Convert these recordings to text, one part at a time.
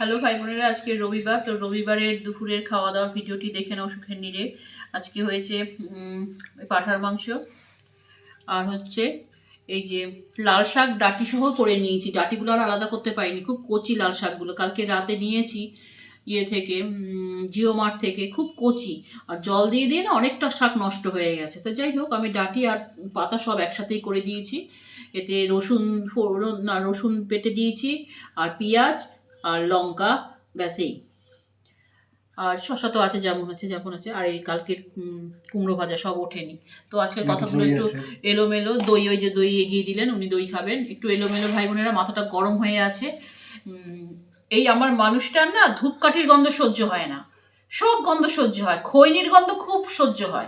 Hello ভাই বোনেরা, আজকে রবিবার, তো রবিবারের দুপুরের খাওয়া দাওয়ার ভিডিওটি দেখে নাও সুখের নিরে। আজকে হয়েছে পাঁঠার মাংস, আর হচ্ছে এই যে লাল শাক ডাটি সহ করে নিয়েছি। ডাটিগুলো আর আলাদা করতে পারিনি, খুব কচি লাল শাকগুলো। কালকে রাতে নিয়েছি ইয়ে থেকে জিও মার্ট থেকে, খুব কচি। আর জল দিয়ে দিয়ে না অনেকটা শাক নষ্ট হয়ে গেছে। তো যাই হোক, আমি ডাটি আর পাতা সব একসাথেই করে দিয়েছি। এতে রসুন ফোড়ন, না রসুন পেটে দিয়েছি, আর পেঁয়াজ আর লঙ্কা ব্যাস এই। আর শশা তো আছে যেমন আছে যেমন আছে আর এই কালকের কুমড়ো ভাজা সব ওঠেনি। তো আজকের কথাগুলো একটু এলোমেলো। দই ওই যে দই এগিয়ে দিলেন উনি দই খাবেন। একটু এলোমেলো ভাই বোনেরা মাথাটা গরম হয়ে আছে। উম, এই আমার মানুষটার না ধূপকাঠির গন্ধ সহ্য হয় না। সব গন্ধ সহ্য হয়। খৈনির গন্ধ খুব সহ্য হয়।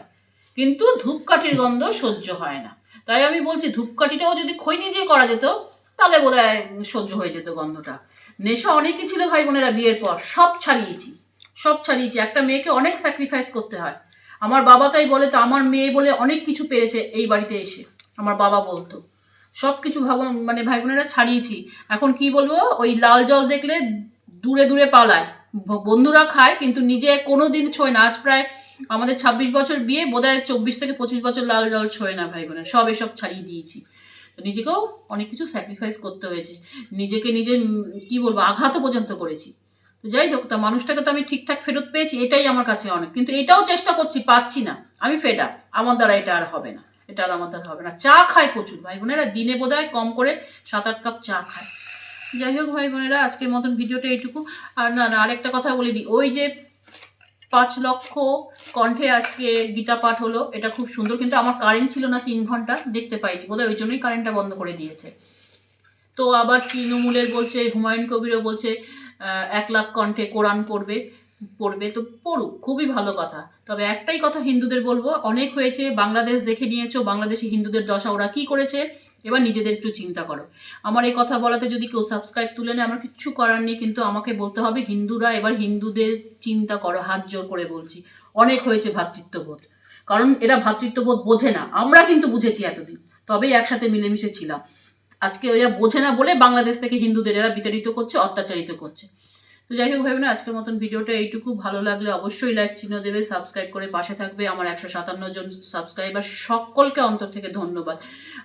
কিন্তু ধূপকাঠির গন্ধ সহ্য হয় না। তাই আমি বলছি ধূপকাঠিটাও যদি খৈনি দিয়ে করা যেত তাহলে বোধ হয় সহ্য হয়ে যেত গন্ধটা। নেশা অনেকই ছিল ভাই বোনেরা বিয়ের পর, সব ছাড়িয়েছি। সব ছাড়িয়েছি। একটা মেয়েকে অনেক স্যাক্রিফাইস করতে হয়। আমার বাবা তাই বলে, তো আমার মেয়ে বলে অনেক কিছু পেরেছে এই বাড়িতে এসে। আমার বাবা বলতো। সব কিছু ভাব মানে ভাই বোনেরা ছাড়িয়েছি। এখন কি বলব, ওই লাল জল দেখলে দূরে দূরে পালায়। বন্ধুরা খায়, কিন্তু নিজে কোনো দিন ছোঁয় না। আজ প্রায় আমাদের ছাব্বিশ বছর বিয়ে, বোধহয় চব্বিশ থেকে পঁচিশ বছর লাল জল ছোঁয় না ভাই বোনের। সব এসব ছাড়িয়ে দিয়েছি। তো নিজেকেও অনেক কিছু স্যাক্রিফাইস করতে হয়েছে। নিজেকে নিজে কি বলব, আঘাতও পর্যন্ত করেছি। তো যাই হোক, তা মানুষটাকে তো আমি ঠিকঠাক ফেরত পেয়েছি, এটাই আমার কাছে অনেক। কিন্তু এটাও চেষ্টা করছি, পাচ্ছি না। আমি ফেড আপ আমার দ্বারা এটা আর হবে না। এটা আর আমার দ্বারা হবে না। চা খায় প্রচুর। ভাই বোনেরা, দিনে বোধহয় কম করে সাত আট কাপ চা খায়। যাই হোক, ভাই বোনেরা, আজকের মতন ভিডিওটা এইটুকু। আর না না, আরেকটা কথা বলে দিই। ওই যে পাঁচ লক্ষ কণ্ঠে আজকে গীতা পাঠ হলো। এটা খুব সুন্দর, কিন্তু আমার কারেন্ট ছিল না তিন ঘণ্টা, দেখতে পাইনি বোধহয়, ওই জন্যই কারেন্টটা বন্ধ করে দিয়েছে। তো আবার তৃণমূলের বলছে, হুমায়ুন কবিরও বলছে এক লাখ কণ্ঠে কোরআন পড়বে। পড়বে, তো পড়ুক, খুবই ভালো কথা। তবে একটাই কথা হিন্দুদের বলব, অনেক হয়েছে, বাংলাদেশ দেখে নিয়েছো, বাংলাদেশি হিন্দুদের দশা, ওরা কী করেছে? এবার নিজেদের একটু চিন্তা করো। আমার এই কথা বলাতে যদি কেউ সাবস্ক্রাইব তুলে নেয়, আমার কিচ্ছু করার নেই, কিন্তু আমাকে বলতে হবে, হিন্দুরা এবার হিন্দুদের চিন্তা করো, হাত জোর করে বলছি। অনেক হয়েছে ভ্রাতৃত্ববোধ কারণ এরা ভ্রাতৃত্ববোধ বোঝে না। আমরা কিন্তু বুঝেছি এতদিন, তবেই একসাথে মিলেমিশে ছিলাম। আজকে ওরা বোঝে না বলে বাংলাদেশ থেকে হিন্দুদের এরা বিতাড়িত করছে, অত্যাচারিত করছে। তো যাই হোক, ভাবে না আজকের মতন ভিডিওটা এইটুকু। ভালো লাগলে অবশ্যই লাইক চিহ্ন দেবে সাবস্ক্রাইব করে পাশে থাকবে। আমার একশো সাতান্ন জন সাবস্ক্রাইবার সকলকে অন্তর থেকে ধন্যবাদ।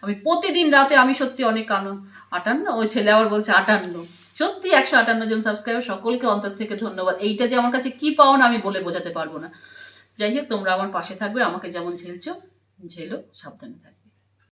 আমি প্রতিদিন রাতে, আমি সত্যি অনেক কানো আটান্ন? ওই ছেলে আবার বলছে আটান্ন। সত্যি একশো আটান্ন জন সাবস্ক্রাইবার সকলকে অন্তর থেকে ধন্যবাদ। এইটা যে আমার কাছে কি পাও না আমি বলে বোঝাতে পারব না। যাই হোক, তোমরা আমার পাশে থাকবে, আমাকে যেমন ঝেলছো, ঝেলো, সাবধানে থাকবে।